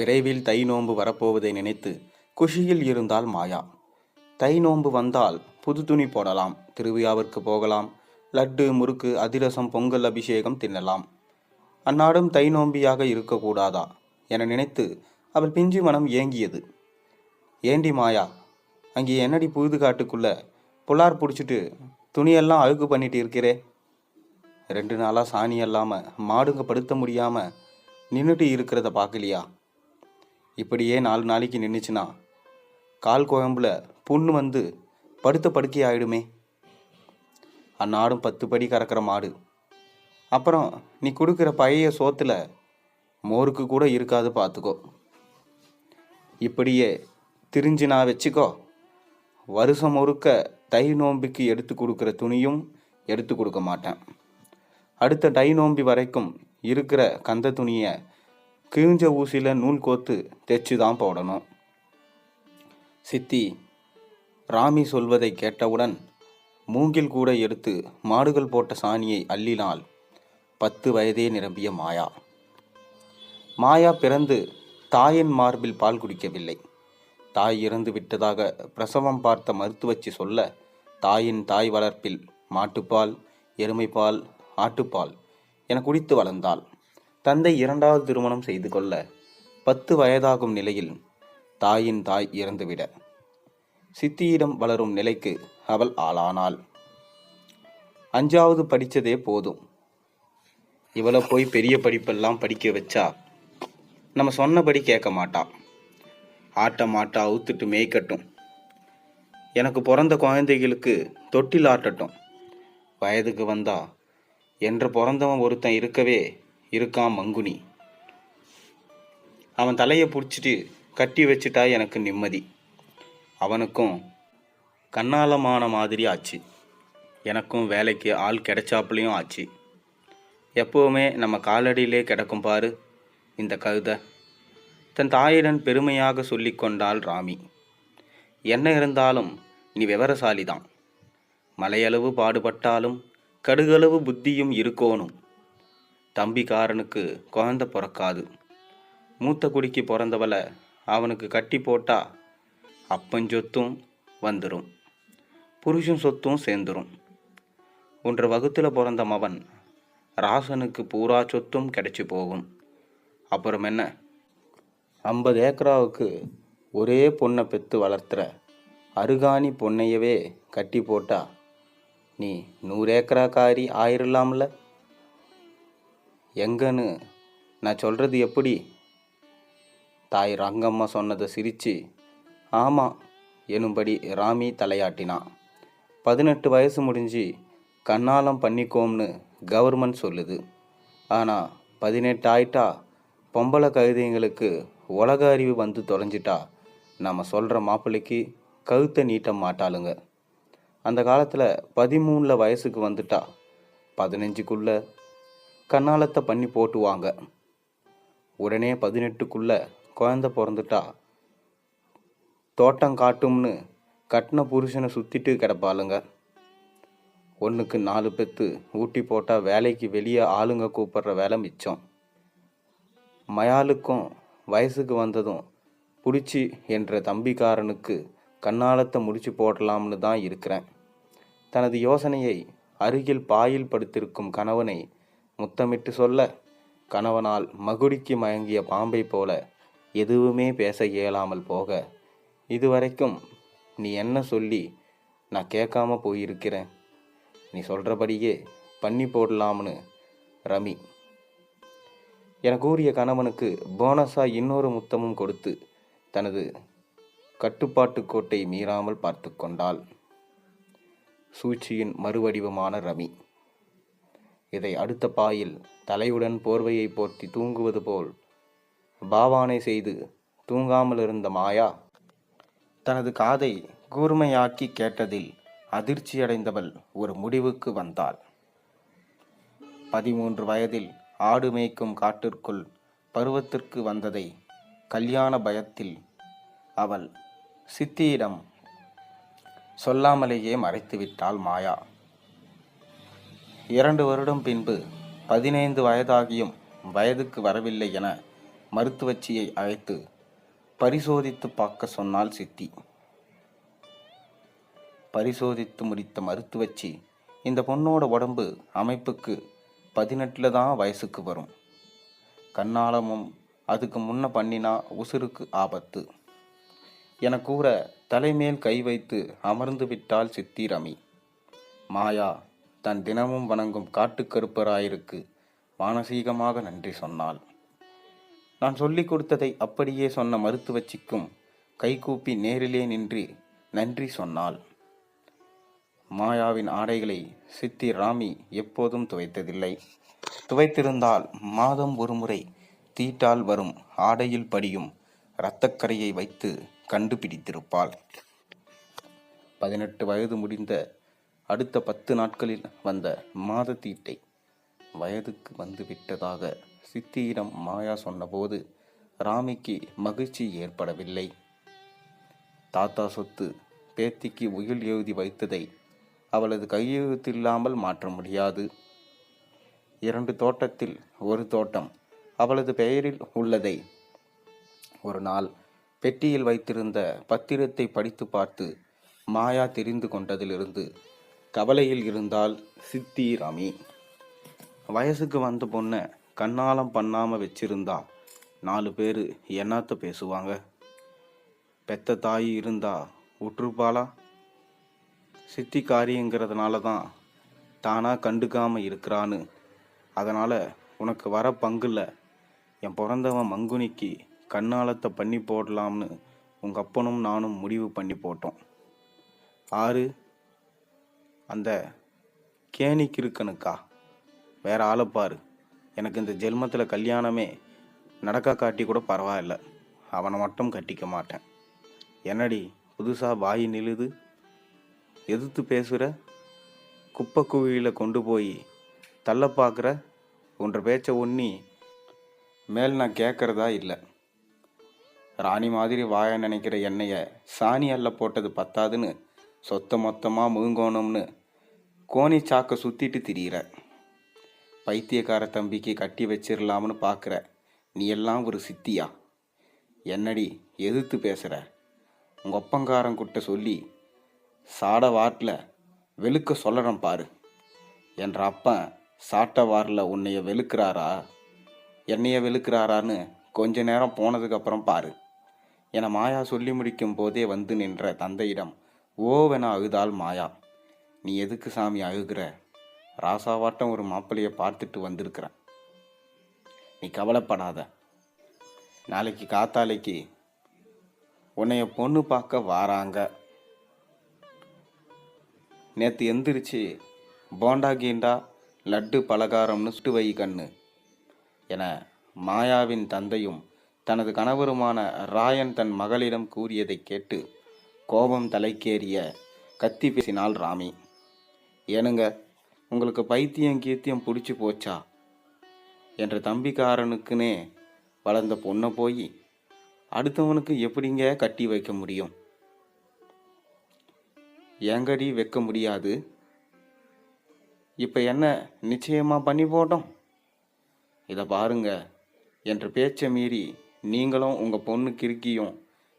விரைவில் தை நோன்பு வரப்போவதை நினைத்து குஷியில் இருந்தால் மாயா. தை நோன்பு வந்தால் புது துணி போடலாம் திருவிழாவிற்கு போகலாம் லட்டு முறுக்கு அதிரசம் பொங்கல் அபிஷேகம் தின்னலாம். அந்நாடும் தை நோம்பியாக இருக்கக்கூடாதா என நினைத்து அவள் பிஞ்சு மனம் ஏங்கியது. ஏண்டி மாயா அங்கே என்னடி புழுது காட்டுக்குள்ள புலார் பிடிச்சிட்டு துணியெல்லாம் அழுக்கு பண்ணிட்டு இருக்கிறே? ரெண்டு நாளாக சாணி இல்லாமல் மாடுங்க படுத்த முடியாமல் நின்றுட்டு இருக்கிறத பார்க்கலையா? இப்படியே நாலு நாளைக்கு நின்றுச்சுன்னா கால் குழம்புல புண்ணு வந்து படுத்த படுக்கை ஆயிடுமே. அந்நாடும் பத்து படி கறக்கிற மாடு. அப்புறம் நீ கொடுக்குற பழைய சோத்தில் மோருக்கு கூட இருக்காது பார்த்துக்கோ இப்படியே திரிஞ்சு நான் வச்சுக்கோ. வருஷம் முறுக்க தை நோம்பிக்கு எடுத்து கொடுக்குற துணியும் எடுத்து கொடுக்க மாட்டேன். அடுத்த டை நோம்பி வரைக்கும் இருக்கிற கந்த துணியை கிழிஞ்ச ஊசியில் நூல் கோத்து தைச்சு தான் போடணும். சித்தி ராமி சொல்வதை கேட்டவுடன் மூங்கில் கூட எடுத்து மாடுகள் போட்ட சாணியை அள்ளினாள் பத்து வயதே நிரம்பிய மாயா. மாயா பிறந்து தாயின் மார்பில் பால் குடிக்கவில்லை. தாய் இறந்து விட்டதாக பிரசவம் பார்த்த மருத்துவச்சி சொல்ல தாயின் தாய் வளர்ப்பில் மாட்டுப்பால் எருமைப்பால் ஆட்டுப்பால் என குடித்து வளர்ந்தாள். தந்தை இரண்டாவது திருமணம் செய்து கொள்ள பத்து வயதாகும் நிலையில் தாயின் தாய் இறந்துவிட. சித்தியிடம் வளரும் நிலைக்கு அவள் ஆளானாள். அஞ்சாவது படித்ததே போதும். இவளை போய் பெரிய படிப்பெல்லாம் படிக்க வச்சா நம்ம சொன்னபடி கேட்க மாட்டான் ஆட்ட மாட்டா ஊத்துட்டு மேய்க்கட்டும். எனக்கு பிறந்த குழந்தைகளுக்கு தொட்டில் ஆட்டட்டும். வயதுக்கு வந்தா என்று பிறந்தவன் ஒருத்தன் இருக்கவே இருக்கான் மங்குனி? அவன் தலையை பிடிச்சிட்டு கட்டி வச்சுட்டா எனக்கு நிம்மதி. அவனுக்கும் கண்ணாலமான மாதிரி ஆச்சு. எனக்கும் வேலைக்கு ஆள் கிடைச்சாப்புலையும் ஆச்சு. எப்போவுமே நம்ம காலடியிலே கிடக்கும் பாரு இந்த கவிதை தன் தாயிடம் பெருமையாக சொல்லி கொண்டாள் ராமி. என்ன இருந்தாலும் நீ விவரசாலிதான். மலையளவு பாடுபட்டாலும் கடுகளவு புத்தியும் இருக்கோனும் தம்பிக்காரனுக்கு குழந்த பிறக்காது. மூத்த குடிக்கு பிறந்தவளை அவனுக்கு கட்டி போட்டா அப்பஞ்சொத்தும் வந்துடும் புருஷன் சொத்தும் சேர்ந்துரும். ஒன்று வகுத்தில் பிறந்த மவன் ராசனுக்கு பூரா சொத்தும் கிடைச்சி போகும். அப்புறம் என்ன? ஐம்பது ஏக்கராவுக்கு ஒரே பொண்ணை பெற்று வளர்த்துற அருகாணி பொண்ணையவே கட்டி போட்டா நீ நூறு ஏக்கராக்காரி ஆயிரலாம்ல? எங்கன்னு நான் சொல்கிறது எப்படி? தாய் ரங்கம்மா சொன்னதை சிரித்து ஆமாம் எனும்படி ராமி தலையாட்டினான் பதினெட்டு வயசு முடிஞ்சு கண்ணாலம் பண்ணிக்கோம்னு கவர்மெண்ட் சொல்லுது. ஆனால் பதினெட்டு ஆயிட்டா பொம்பளை கழுதைங்களுக்கு உலக அறிவு வந்து தொலைஞ்சிட்டா நம்ம சொல்கிற மாப்பிள்ளைக்கு கழுத்தை நீட்ட மாட்டாளுங்க. அந்த காலத்தில் பதிமூணில் வயசுக்கு வந்துட்டா பதினஞ்சுக்குள்ளே கண்ணாலத்தை பண்ணி போட்டுவாங்க. உடனே பதினெட்டுக்குள்ள குழந்த பிறந்துட்டா தோட்டம் காட்டும்னு கட்டின புருஷனை சுற்றிட்டு கிடப்பாளுங்க. ஒன்றுக்கு நாலு பெத்து ஊட்டி போட்டால் வேலைக்கு வெளியே ஆளுங்க கூப்பிடுற வேலை மிச்சம். மயாலுக்கும் வயசுக்கு வந்ததும் பிடிச்சி என்ற தம்பிக்காரனுக்கு கண்ணாலத்தை முடிச்சு போடலாம்னு தான் இருக்கிறேன். தனது யோசனையை அருகில் பாயில் படுத்திருக்கும் கணவனை முத்தமிட்டு சொல்ல கணவனால் மகுடிக்கு மயங்கிய பாம்பை போல எதுவுமே பேச இயலாமல் போக இதுவரைக்கும் நீ என்ன சொல்லி நான் கேட்காம போயிருக்கிறேன்? நீ சொல்கிறபடியே பண்ணி போடலாம்னு ரமி. என கூறிய கணவனுக்கு போனஸா இன்னொரு முத்தமும் கொடுத்து தனது கட்டுப்பாட்டு கோட்டை மீறாமல் பார்த்து கொண்டாள். சூழ்ச்சியின் மறுவடிவமான ரமி. இதை அடுத்த பாயில் தலையுடன் போர்வையை போர்த்தி தூங்குவது போல் பாவானை செய்து தூங்காமலிருந்த மாயா தனது காதை கூர்மையாக்கி கேட்டதில் அதிர்ச்சியடைந்தவள் ஒரு முடிவுக்கு வந்தாள். பதிமூன்று வயதில் ஆடு மேய்க்கும் காட்டிற்குள் பருவத்திற்கு வந்ததை கல்யாண பயத்தில் அவள் சித்தியிடம் சொல்லாமலேயே மறைத்துவிட்டாள் மாயா. இரண்டு வருடம் பின்பு பதினைந்து வயதாகியும் வயதுக்கு வரவில்லை என மருத்துவச்சியை அழைத்து பரிசோதித்து பார்க்க சொன்னாள் சித்தி. பரிசோதித்து முடித்த மருத்துவச்சி இந்த பொண்ணோட உடம்பு அமைப்புக்கு பதினெட்டில் தான் வயசுக்கு வரும். கண்ணாலமும் அதுக்கு முன்ன பண்ணினா உசுருக்கு ஆபத்து என கூற தலைமேல் கை வைத்து அமர்ந்து விட்டாள் சித்தி ரமி. மாயா தன் தினமும் வணங்கும் காட்டுக்கருப்பராயிருக்கு. மானசீகமாக நன்றி சொன்னாள். நான் சொல்லிக் கொடுத்ததை அப்படியே சொன்ன மருத்துவச்சிக்கும் கைகூப்பி நேரிலே நின்று நன்றி சொன்னாள். மாயாவின் ஆடைகளை சித்தி ராமி எப்போதும் துவைத்ததில்லை. துவைத்திருந்தால் மாதம் ஒருமுறை தீட்டால் வரும் ஆடையில் படியும் இரத்தக்கரையை வைத்து கண்டுபிடித்திருப்பாள். பதினெட்டு வயது முடிந்த அடுத்த பத்து நாட்களில் வந்த மாத தீட்டை வயதுக்கு வந்து விட்டதாக சித்தியிடம் மாயா சொன்னபோது ராமிக்கு மகிழ்ச்சி ஏற்படவில்லை. தாத்தா சொத்து பேத்திக்கு உயில் எழுதி வைத்ததை அவளது கையெழுத்தில்லாமல் மாற்ற முடியாது. இரண்டு தோட்டத்தில் ஒரு தோட்டம் அவளது பெயரில் உள்ளதை ஒரு நாள் பெட்டியில் வைத்திருந்த பத்திரத்தை படித்து பார்த்து மாயா தெரிந்து கொண்டதிலிருந்து கவலையில் இருந்தால் சித்தி ரமி. வயசுக்கு வந்த பொண்ணை கண்ணாலம் பண்ணாமல் வச்சிருந்தா நாலு பேர் என்னத்த பேசுவாங்க? பெத்த தாய் இருந்தா உற்றுப்பாளா? சித்திக்காரியங்கிறதுனால தான் தானாக கண்டுக்காமல் இருக்கிறான்னு. அதனால் உனக்கு வர பங்குல என் பிறந்தவன் மங்குனிக்கு கண்ணாலத்தை பண்ணி போடலாம்னு உங்கள் அப்பனும் நானும் முடிவு பண்ணி போட்டோம். ஆறு அந்த கேணி கிருக்கனுக்கா வேற ஆளை பாரு. எனக்கு இந்த ஜென்மத்தில் கல்யாணமே நடக்க காட்டி கூட பரவாயில்ல. அவனை மட்டும் கட்டிக்க மாட்டேன். என்னடி புதுசாக வாய் நிழுது? எதிர்த்து பேசுகிற குப்பை குழியில் கொண்டு போய் தள்ள பார்க்குற? உன்ற பேச்சை ஒன்னி மேல் நான் கேட்குறதா இல்லை. ராணி மாதிரி வாய நினைக்கிற எண்ணெய சாணி அல்ல போட்டது பத்தாதுன்னு சொத்த மொத்தமாக முழுங்கோணும்னு கோணி சாக்கை சுற்றிட்டு திரியிற. பைத்தியக்கார தம்பிக்கு கட்டி வச்சிடலாம்னு பார்க்குற நீ எல்லாம் ஒரு சித்தியா? என்னடி எதிர்த்து பேசுகிற உங்கள் ஒப்பங்காரங்கிட்ட சொல்லி சாட வாட்டில் வெளுக்க சொல்லறேன் பாரு. என்ற அப்பன் சாட்ட வாரில் உன்னைய வெளுக்கிறாரா? என்னைய வெளுக்கிறாரான்னு கொஞ்ச நேரம் போனதுக்கப்புறம் பாரு. என மாயா சொல்லி முடிக்கும் போதே வந்து நின்ற தந்தையிடம் ஓவென அழுதாள் மாயா நீ எதுக்கு சாமி அழுகிற? ராசாவாட்டம் ஒரு மாப்பிள்ளையை பார்த்துட்டு வந்திருக்கிற நீ கவலைப்படாத. நாளைக்கு காத்தாலைக்கு உன்னைய பொண்ணு பார்க்க வாராங்க. நேற்று எந்திரிச்சு போண்டா கீண்டா லட்டு பலகாரம்னு சுட்டு வை கண்ணு என மாயாவின் தந்தையும் தனது கணவருமான ராயன் தன் மகளிடம் கூறியதை கேட்டு கோபம் தலைக்கேறிய கத்தி பேசினாள் ராமி. ஏனுங்க உங்களுக்கு பைத்தியம் கீத்தியம் பிடிச்சி போச்சா? என்ற தம்பிக்காரனுக்குனே வளர்ந்த பொண்ணை போய் அடுத்தவனுக்கு எப்படிங்க கட்டி வைக்க முடியும்? எங்கடி வைக்க முடியாது. இப்போ என்ன நிச்சயமாக பண்ணி போட்டோம்? இதை பாருங்க என்ற பேச்சை மீறி நீங்களும் உங்கள் பொண்ணு கிறுக்கியும்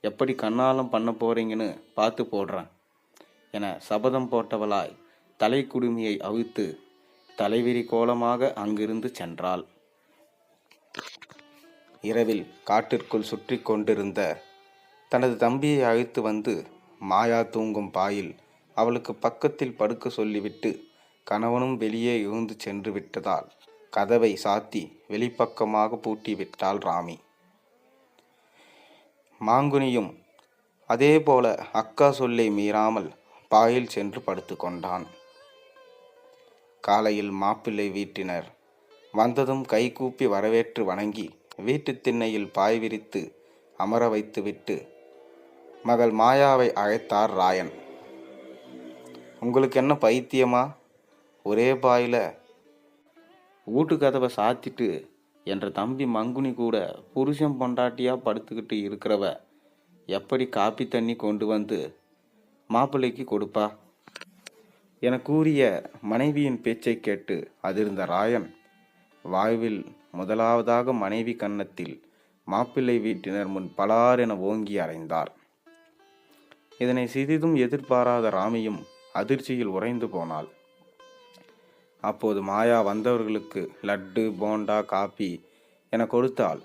எப்படி கண்ணாலம் பண்ண போகிறீங்கன்னு பார்த்து போடுறேன். என சபதம் போட்டவளாய் தலைக்குடுமியை அவிழ்த்து தலைவிரி கோலமாக அங்கிருந்து சென்றாள். இரவில் காட்டிற்குள் சுற்றி கொண்டிருந்த தனது தம்பியை அழைத்து வந்து மாயா தூங்கும் பாயில் அவளுக்கு பக்கத்தில் படுக்க சொல்லிவிட்டு கணவனும் வெளியே எழுந்து சென்று விட்டதால் கதவை சாத்தி வெளிப்பக்கமாக பூட்டி விட்டாள் ராமி. மாங்குனியும் அதேபோல அக்கா சொல்லை மீறாமல் பாயில் சென்று படுத்து கொண்டான் காலையில் மாப்பிள்ளை வீட்டினர். வந்ததும் கைகூப்பி வரவேற்று வணங்கி வீட்டுத் திண்ணையில் பாய் விரித்து அமர வைத்துவிட்டு மகள் மாயாவை அழைத்தார் ராயன். உங்களுக்கு என்ன பைத்தியமா? ஒரே பாயில் வீட்டு கதவை சாத்திட்டு என்ற தம்பி மங்குனி கூட புருஷன் பொண்டாட்டியாக படுத்துக்கிட்டு இருக்கிறவ எப்படி காப்பி தண்ணி கொண்டு வந்து மாப்பிள்ளைக்கு கொடுப்பா? என கூறிய மனைவியின் பேச்சை கேட்டு அதிர்ந்த ராயன் வாழ்வில் முதலாவதாக மனைவி கன்னத்தில் மாப்பிள்ளை வீட்டினர் முன் பலார் என ஓங்கி அறைந்தார் இதனை சிறிதும் எதிர்பாராத ராமியும் அதிர்ச்சியில் உறைந்து போனாள். அப்போது மாயா வந்தவர்களுக்கு லட்டு போண்டா காப்பி என கொடுத்தாள்.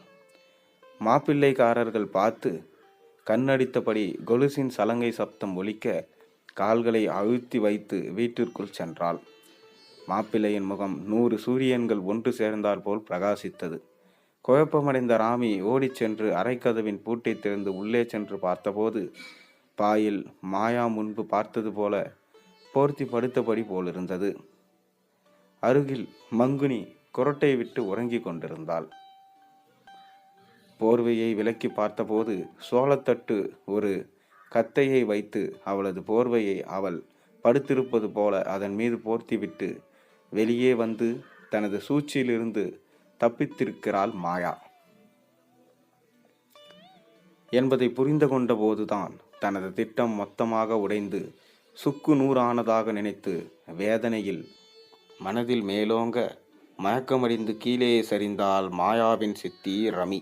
மாப்பிள்ளைக்காரர்கள் பார்த்து கண்ணடித்தபடி கொலுசின் சலங்கை சப்தம் ஒலிக்க கால்களை அழுத்தி வைத்து வீட்டிற்குள் சென்றாள். மாப்பிள்ளையின் முகம் நூறு சூரியன்கள் ஒன்று சேர்ந்தால் போல் பிரகாசித்தது. குழப்பமடைந்த ராமி ஓடிச் சென்று அரைக்கதவின் பூட்டை திறந்து உள்ளே சென்று பார்த்தபோது பாயில் மாயா முன்பு பார்த்தது போல போர்த்தி படுத்தபடி போலிருந்தது. அருகில் மங்குனி குரட்டை விட்டு உறங்கிக் கொண்டிருந்தாள். போர்வையை விலக்கி பார்த்தபோது சோளத்தட்டு ஒரு கத்தையை வைத்து அவளது போர்வையை அவள் படுத்திருப்பது போல அதன் மீது போர்த்திவிட்டு வெளியே வந்து தனது சூழ்ச்சியிலிருந்து தப்பித்திருக்கிறாள் மாயா. என்பதை புரிந்து கொண்ட போதுதான் தனது திட்டம் மொத்தமாக உடைந்து சுக்கு நூறானதாக நினைத்து வேதனையில் மனதில் மேலோங்க மயக்கமடைந்து கீழே சரிந்தால் மாயாவின் சித்தி ரமி.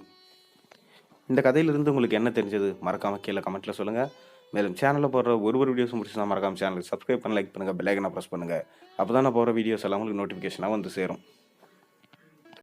இந்த கதையிலிருந்து உங்களுக்கு என்ன தெரிஞ்சது? மறக்காமல் கீழே கமெண்ட்ல சொல்லுங்கள் மேலும் சேனலில் போடுற ஒரு ஒரு வீடியோஸும் முடிச்சுன்னா மறக்காம சேனலுக்கு சப்ஸ்கிரைப் பண்ண லைக் பண்ணுங்கள் பெல் ஐக்கனை ப்ரெஸ் பண்ணுங்கள் அப்போ தான் நான் போகிற வீடியோஸ் எல்லாம் உங்களுக்கு நோட்டிஃபிகேஷனாக வந்து சேரும்.